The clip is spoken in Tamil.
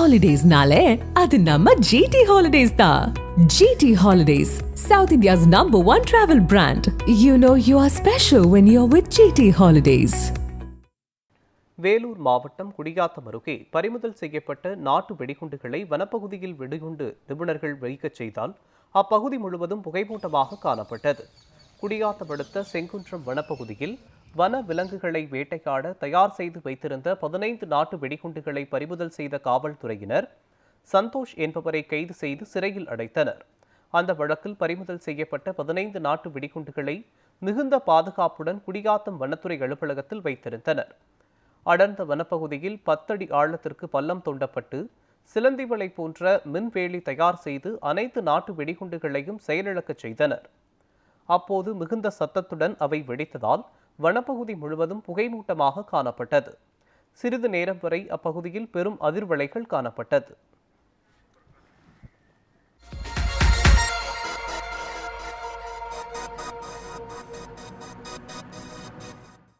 ஹாலிடேஸ்னாலே அது நம்ம ஜிடி ஹாலிடேஸ் தான் GT holidays south India's number one travel brand you know you are special when you are with GT holidays Vellore மாவட்டம் குடியாத்தம் அருகே பறிமுதல் செய்யப்பட்ட நாட்டு வெடிகுண்டுகளை வனப்பகுதியில் வெடிகுண்டு நிபுணர்கள் வைக்கச் செய்தால் அப்பகுதி முழுவதும் புகைமூட்டமாக காணப்பட்டது. குடியாத்தம் அடுத்த செங்குன்றம் வனப்பகுதியில் வன விலங்குகளை வேட்டையாட தயார் செய்து வைத்திருந்த பதினைந்து நாட்டு வெடிகுண்டுகளை பறிமுதல் செய்த காவல்துறையினர் சந்தோஷ் என்பவரை கைது செய்து சிறையில் அடைத்தனர். அந்த வழக்கில் பறிமுதல் செய்யப்பட்ட பதினைந்து நாட்டு வெடிகுண்டுகளை மிகுந்த பாதுகாப்புடன் குடியாத்தம் வனத்துறை அலுவலகத்தில் வைத்திருந்தனர். அடர்ந்த வனப்பகுதியில் பத்தடி ஆழத்திற்கு பள்ளம் தோண்டப்பட்டு சிலந்தி வலை போன்ற மின்வேலி தயார் செய்து அனைத்து நாட்டு வெடிகுண்டுகளையும் செயலிழக்கச் செய்தனர். அப்போது மிகுந்த சத்தத்துடன் அவை வெடித்ததால் வனப்பகுதி முழுவதும் புகைமூட்டமாக காணப்பட்டது. சிறிது நேரம் வரை அப்பகுதியில் பெரும் அதிர்வலைகள் காணப்பட்டது.